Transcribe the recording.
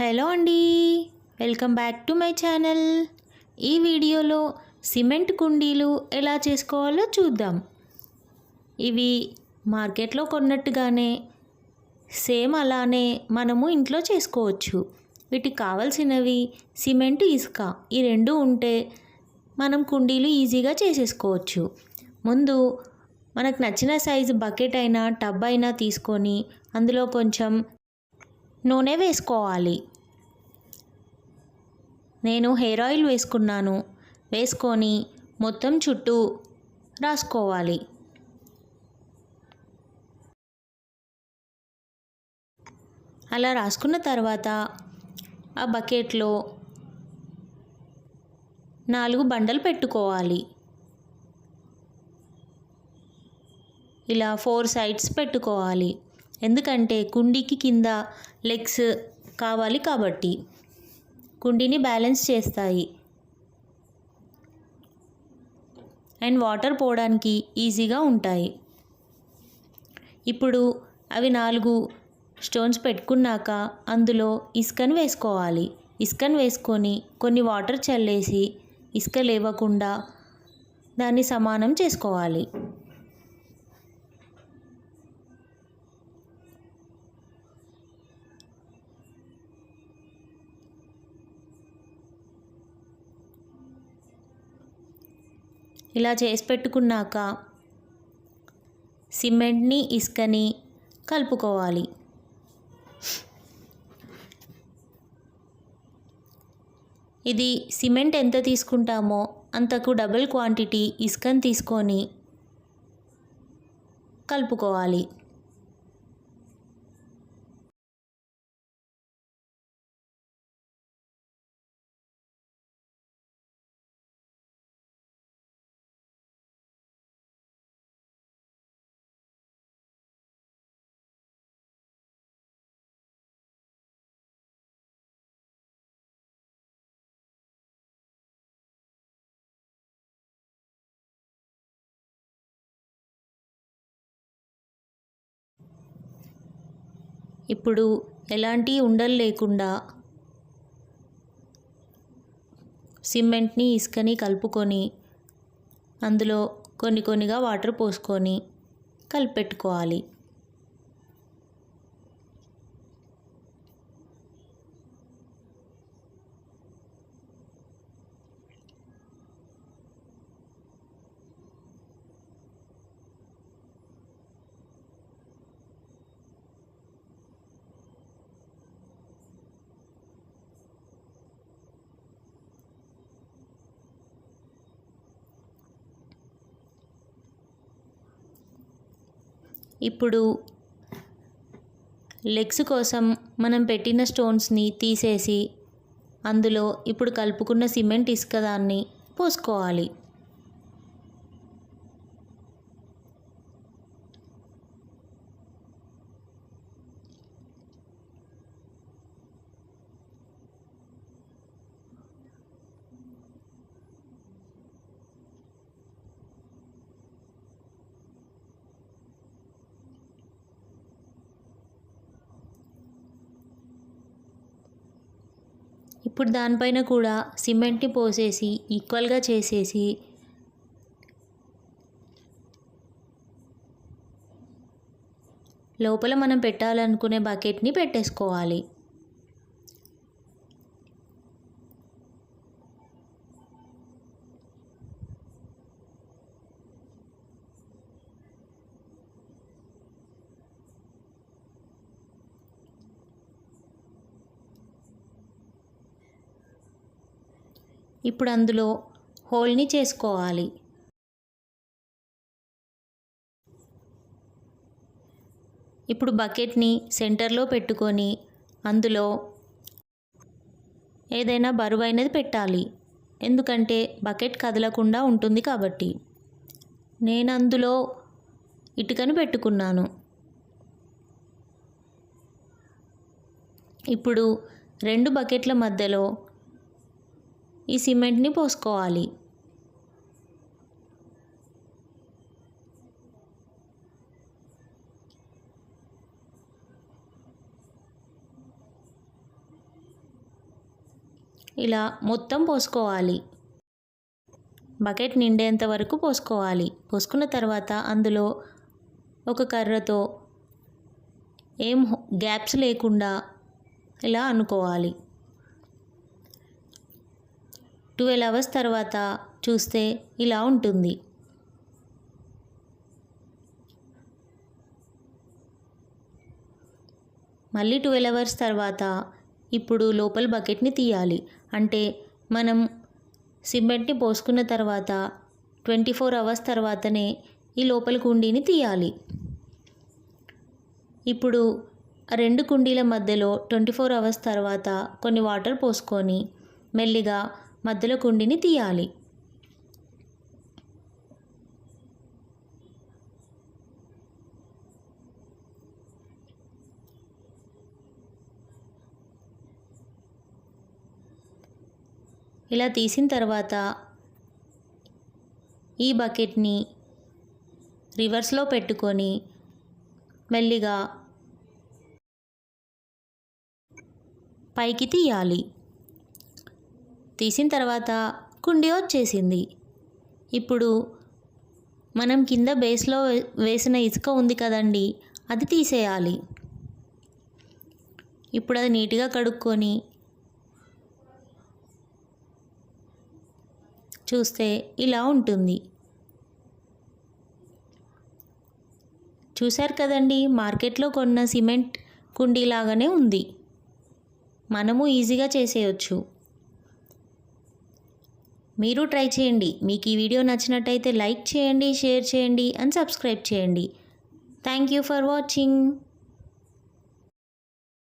Hello అండి. Welcome back to my channel. ఈ వీడియోలో సిమెంట్ కుండీలు ఎలా చేసుకోవాలో చూద్దాం. ఇవి మార్కెట్లో కొన్నట్టుగానే సేమ్ అలానే మనము ఇంట్లో చేసుకోవచ్చు. వీటికి కావలసినవి సిమెంట్ ఇసుక. ఈ రెండు ఉంటే మనం కుండీలు ఈజీగా చేసేసుకోవచ్చు. ముందు మనకు నచ్చిన సైజు బకెట్ అయినా టబ్ అయినా తీసుకొని అందులో కొంచెం నూనె వేసుకోవాలి. నేను హెయిర్ ఆయిల్ వేసుకున్నాను. వేసుకొని మొత్తం చుట్టూ రాసుకోవాలి. అలా రాసుకున్న తర్వాత ఆ బకెట్లో నాలుగు బండలు పెట్టుకోవాలి. ఇలా ఫోర్ సైడ్స్ పెట్టుకోవాలి. ఎందుకంటే కుండీకి కింద లెగ్స్ కావాలి కాబట్టి. కుండీని బ్యాలెన్స్ చేస్తాయి. అండ్ వాటర్ పోవడానికి ఈజీగా ఉంటాయి. ఇప్పుడు అవి నాలుగు స్టోన్స్ పెట్టుకున్నాక అందులో ఇసుకను వేసుకోవాలి. ఇసుకను వేసుకొని కొన్ని వాటర్ చల్లేసి ఇసుక లేవకుండా దాన్ని సమానం చేసుకోవాలి. ఇలా చేసి పెట్టుకున్నాక సిమెంట్ని ఇసుకని కలుపుకోవాలి. ఇది సిమెంట్ ఎంత తీసుకుంటామో అంతకు డబుల్ క్వాంటిటీ ఇసుకని తీసుకొని కలుపుకోవాలి. ఇప్పుడు ఎలాంటి ఉండలు లేకుండా సిమెంట్ని ఇసుకని కలుపుకొని అందులో కొన్ని కొన్నిగా వాటర్ పోసుకొని కలిపెట్టుకోవాలి. ఇప్పుడు లెగ్స్ కోసం మనం పెట్టిన స్టోన్స్ని తీసేసి అందులో ఇప్పుడు కలుపుకున్న సిమెంట్ ఇసుక దాన్ని పోసుకోవాలి. ఇప్పుడు దానిపైన కూడా సిమెంట్ని పోసేసి ఈక్వల్గా చేసేసి లోపల మనం పెట్టాలనుకునే బకెట్ని పెట్టేసుకోవాలి. ఇప్పుడు అందులో హోల్ని చేసుకోవాలి. ఇప్పుడు బకెట్ని సెంటర్లో పెట్టుకొని అందులో ఏదైనా బరువైనది పెట్టాలి. ఎందుకంటే బకెట్ కదలకుండా ఉంటుంది కాబట్టి. నేను అందులో ఇటుకను పెట్టుకున్నాను. ఇప్పుడు రెండు బకెట్ల మధ్యలో ఈ సిమెంట్ని పోసుకోవాలి. ఇలా మొత్తం పోసుకోవాలి. బకెట్ నిండేంత వరకు పోసుకోవాలి. పోసుకున్న తర్వాత అందులో ఒక కర్రతో ఏం గ్యాప్స్ లేకుండా ఇలా అనుకోవాలి. ట్వెల్వ్ అవర్స్ తర్వాత చూస్తే ఇలా ఉంటుంది. మళ్ళీ ట్వెల్వ్ అవర్స్ తర్వాత ఇప్పుడు లోపల బకెట్ని తీయాలి. అంటే మనం సిమెంట్ని పోసుకున్న తర్వాత ట్వంటీ ఫోర్ అవర్స్ తర్వాతనే ఈ లోపల కుండీని తీయాలి. ఇప్పుడు రెండు కుండీల మధ్యలో ట్వంటీ ఫోర్ అవర్స్ తర్వాత కొన్ని వాటర్ పోసుకొని మెల్లిగా మధ్యలో కుండీని తీయాలి. ఇలా తీసిన తర్వాత ఈ బకెట్ని రివర్స్లో పెట్టుకొని మెల్లిగా పైకి తీయాలి. తీసిన తర్వాత కుండి వచ్చేసింది. ఇప్పుడు మనం కింద బేస్లో వేసిన ఇసుక ఉంది కదండి అది తీసేయాలి. ఇప్పుడు అది నీట్గా కడుక్కొని చూస్తే ఇలా ఉంటుంది. చూశారు కదండి మార్కెట్లో కొన్న సిమెంట్ కుండీలాగానే ఉంది. మనము ఈజీగా చేసేయచ్చు. మీరు ట్రై చేయండి. మీకు ఈ వీడియో నచ్చినట్టయితే లైక్ చేయండి షేర్ చేయండి అండ్ సబ్స్క్రైబ్ చేయండి. Thank you for watching.